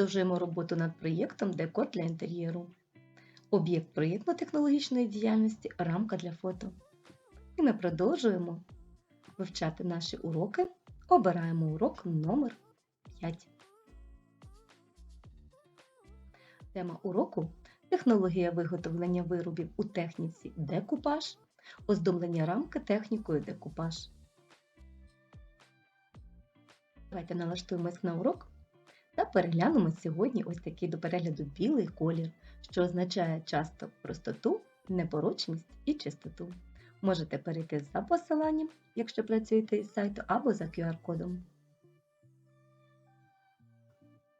Продовжуємо роботу над проєктом Декор для інтер'єру. Об'єкт проєктно-технологічної діяльності рамка для фото. І ми продовжуємо вивчати наші уроки. Обираємо урок номер 5. Тема уроку технологія виготовлення виробів у техніці декупаж, оздоблення рамки технікою декупаж. Давайте налаштуємось на урок та переглянемо сьогодні ось такий до перегляду білий колір, що означає часто простоту, непорочність і чистоту. Можете перейти за посиланням, якщо працюєте із сайту, або за QR-кодом.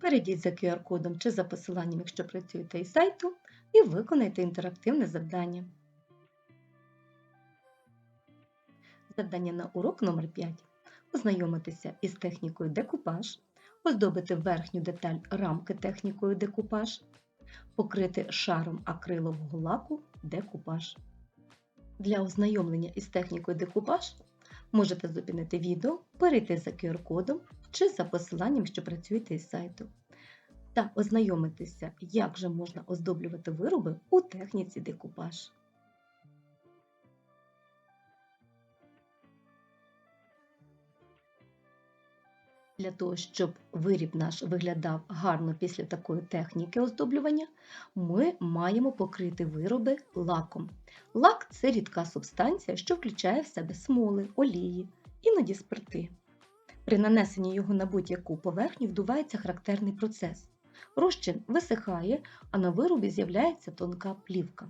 Перейдіть за QR-кодом чи за посиланням, якщо працюєте із сайту, і виконайте інтерактивне завдання. Завдання на урок номер 5 Ознайомитися із технікою декупаж, оздобити верхню деталь рамки технікою декупаж, покрити шаром акрилового лаку декупаж. Для ознайомлення із технікою декупаж можете зупинити відео, перейти за QR-кодом чи за посиланням, що працюєте із сайту, та ознайомитися, як же можна оздоблювати вироби у техніці декупаж. Для того, щоб виріб наш виглядав гарно після такої техніки оздоблювання, ми маємо покрити вироби лаком. Лак це рідка субстанція, що включає в себе смоли, олії, іноді спирти. При нанесенні його на будь-яку поверхню вдувається характерний процес. Розчин висихає, а на виробі з'являється тонка плівка.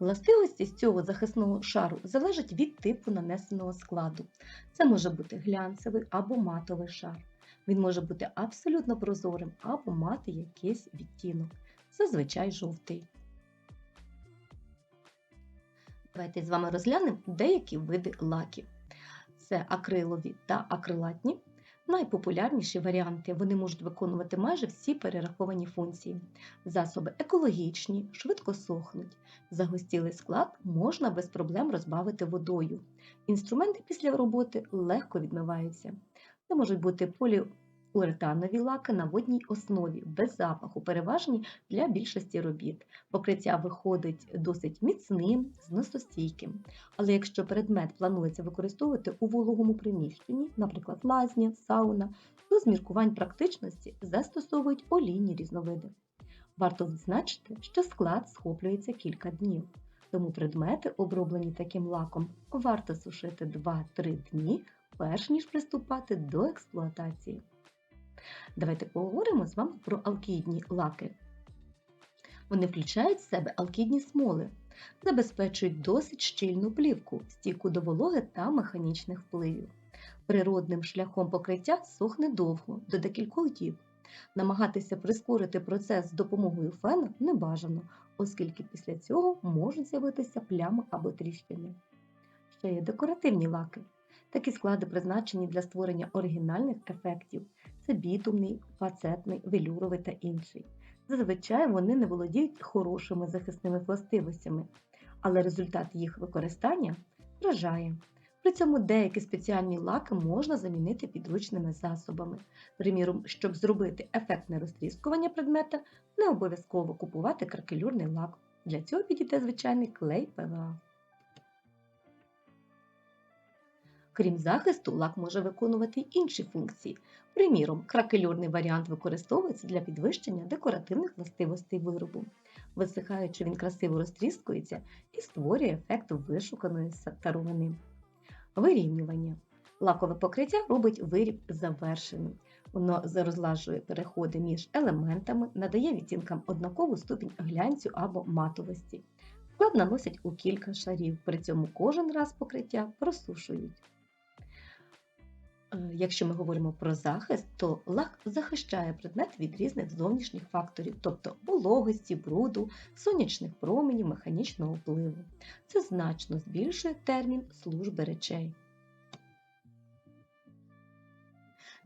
Властивості з цього захисного шару залежать від типу нанесеного складу. Це може бути глянцевий або матовий шар. Він може бути абсолютно прозорим або мати якийсь відтінок, зазвичай жовтий. Давайте з вами розглянемо деякі види лаків. Це акрилові та акрилатні. Найпопулярніші варіанти вони можуть виконувати майже всі перераховані функції. Засоби екологічні, швидко сохнуть. Загустілий склад можна без проблем розбавити водою. Інструменти після роботи легко відмиваються. Це можуть бути поліуретанові лаки на водній основі, без запаху, переважні для більшості робіт. Покриття виходить досить міцним, зносостійким. Але якщо предмет планується використовувати у вологому приміщенні, наприклад, лазня, сауна, то з міркувань практичності застосовують олійні різновиди. Варто відзначити, що склад схоплюється кілька днів. Тому предмети, оброблені таким лаком, варто сушити 2-3 дні перш ніж приступати до експлуатації. Давайте поговоримо з вами про алкідні лаки. Вони включають в себе алкідні смоли, забезпечують досить щільну плівку, стійку до вологи та механічних впливів. Природним шляхом покриття сохне довго, до декількох діб. Намагатися прискорити процес з допомогою фену не бажано, оскільки після цього можуть з'явитися плями або тріщини. Ще є декоративні лаки. Такі склади призначені для створення оригінальних ефектів. Це бітумний, фацетний, велюровий та інший. Зазвичай вони не володіють хорошими захисними властивостями, але результат їх використання вражає. При цьому деякі спеціальні лаки можна замінити підручними засобами. Приміром, щоб зробити ефектне розтріскування предмета, не обов'язково купувати кракелюрний лак. Для цього підійде звичайний клей ПВА. Крім захисту, лак може виконувати інші функції. Приміром, кракелюрний варіант використовується для підвищення декоративних властивостей виробу. Висихаючи, він красиво розтріскується і створює ефект вишуканої старовини. Вирівнювання. Лакове покриття робить виріб завершеним. Воно розлажує переходи між елементами, надає відтінкам однакову ступінь глянцю або матовості. Склад наносять у кілька шарів, при цьому кожен раз покриття просушують. Е, Якщо ми говоримо про захист, то лак захищає предмет від різних зовнішніх факторів, тобто вологості, бруду, сонячних променів, механічного впливу. Це значно збільшує термін служби речей.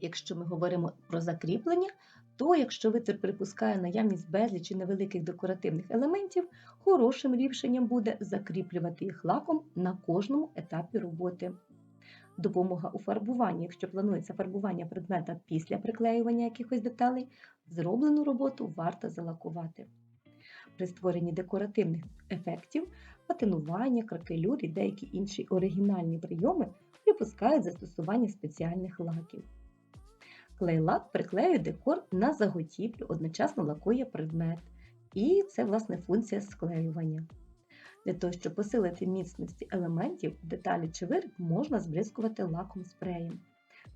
Якщо ми говоримо про закріплення, то якщо витвір припускає наявність безлічі невеликих декоративних елементів, хорошим рішенням буде закріплювати їх лаком на кожному етапі роботи. Допомога у фарбуванні, якщо планується фарбування предмета після приклеювання якихось деталей, зроблену роботу варто залакувати. При створенні декоративних ефектів, патинування, кракелюр і деякі інші оригінальні прийоми припускають застосування спеціальних лаків. Клей-лак приклеює декор на заготівлю, одночасно лакує предмет. І це, власне, функція склеювання. Для того, щоб посилити міцності елементів, деталі чи виріб можна збризкувати лаком спреєм.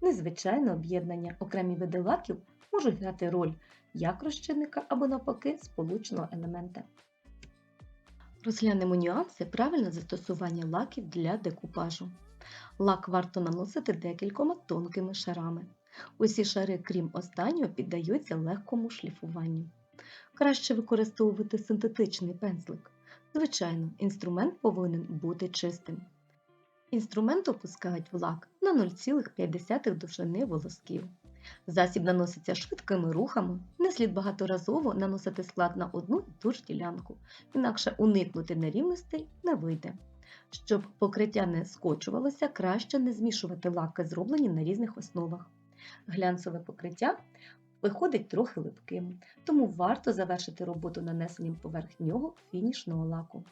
Незвичайне об'єднання окремі види лаків можуть грати роль як розчинника або навпаки сполучного елемента. Розглянемо нюанси правильного застосування лаків для декупажу. Лак варто наносити декількома тонкими шарами. Усі шари, крім останнього, піддаються легкому шліфуванню. Краще використовувати синтетичний пензлик. Звичайно, інструмент повинен бути чистим. Інструмент опускають в лак на 0,5 довжини волосків. Засіб наноситься швидкими рухами, не слід багаторазово наносити склад на одну і ту ж ділянку, інакше уникнути нерівностей не вийде. Щоб покриття не скочувалося, краще не змішувати лаки, зроблені на різних основах. Глянцеве покриття виходить трохи липким, тому варто завершити роботу нанесенням поверх нього фінішного лаку.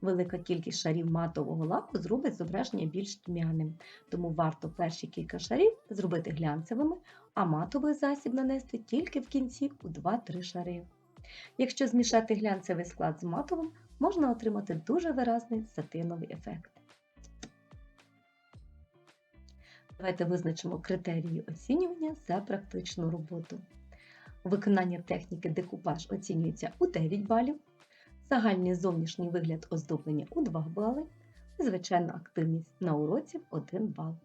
Велика кількість шарів матового лаку зробить зображення більш тьмяним, тому варто перші кілька шарів зробити глянцевими, а матовий засіб нанести тільки в кінці у 2-3 шари. Якщо змішати глянцевий склад з матовим, можна отримати дуже виразний сатиновий ефект. Давайте визначимо критерії оцінювання за практичну роботу. Виконання техніки декупаж оцінюється у 9 балів, загальний зовнішній вигляд оздоблення у 2 бали, звичайна активність на уроці 1 бал.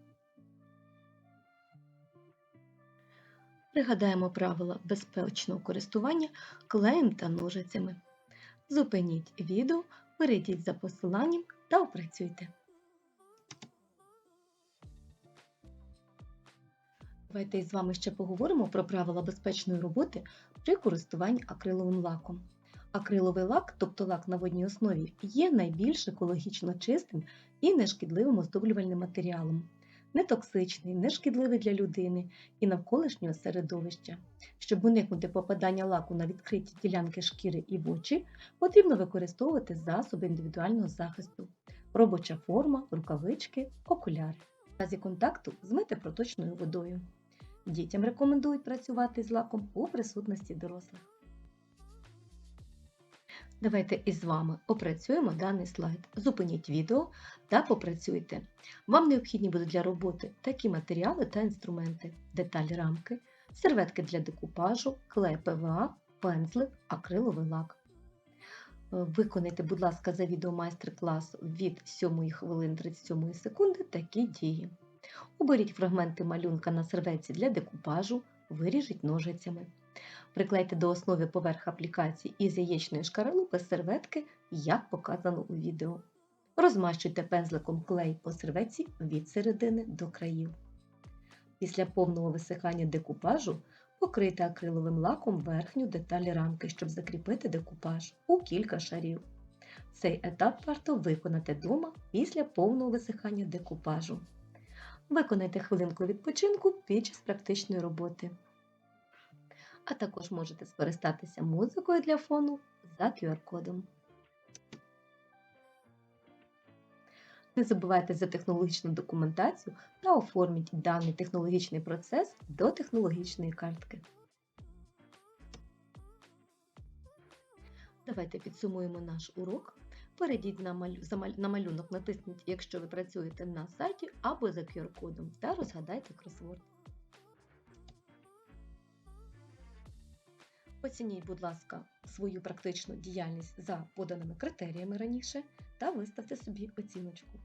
Пригадаємо правила безпечного користування клеєм та ножицями. Зупиніть відео, перейдіть за посиланням та опрацюйте. Давайте із вами ще поговоримо про правила безпечної роботи при користуванні акриловим лаком. Акриловий лак, тобто лак на водній основі, є найбільш екологічно чистим і нешкідливим оздоблювальним матеріалом. Нетоксичний, нешкідливий для людини і навколишнього середовища. Щоб уникнути попадання лаку на відкриті ділянки шкіри і в очі, потрібно використовувати засоби індивідуального захисту, робоча форма, рукавички, окуляри. В разі контакту змити проточною водою. Дітям рекомендують працювати з лаком у присутності дорослих. Давайте із вами опрацюємо даний слайд. Зупиніть відео та попрацюйте. Вам необхідні будуть для роботи такі матеріали та інструменти: деталі рамки, серветки для декупажу, клей ПВА, пензлик, акриловий лак. Виконайте, будь ласка, за відео майстер-клас від 7 хвилин 37 секунди такі дії. Оберіть фрагменти малюнка на серветці для декупажу, виріжіть ножицями. Приклейте до основи поверх аплікації із яєчної шкаралупи серветки, як показано у відео. Розмащуйте пензликом клей по серветці від середини до країв. Після повного висихання декупажу покрийте акриловим лаком верхню деталь рамки, щоб закріпити декупаж у кілька шарів. Цей етап варто виконати вдома після повного висихання декупажу. Виконайте хвилинку відпочинку під час практичної роботи. А також можете скористатися музикою для фону за QR-кодом. Не забувайте за технологічну документацію та оформіть даний технологічний процес до технологічної картки. Давайте підсумуємо наш урок. Перейдіть на, малюнок, натисніть, якщо ви працюєте на сайті або за QR-кодом та розгадайте кросворд. Оцініть, будь ласка, свою практичну діяльність за поданими критеріями раніше та виставте собі оціночку.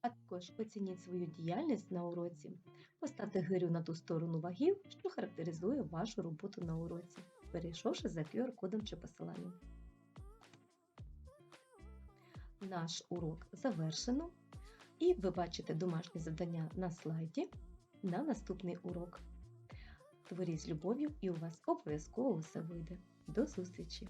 А також оцініть свою діяльність на уроці. Поставте гирю на ту сторону вагів, що характеризує вашу роботу на уроці, перейшовши за QR-кодом чи посиланням наш урок завершено. І ви бачите домашнє завдання на слайді на наступний урок. Творіть з любов'ю, і у вас обов'язково все вийде. До зустрічі!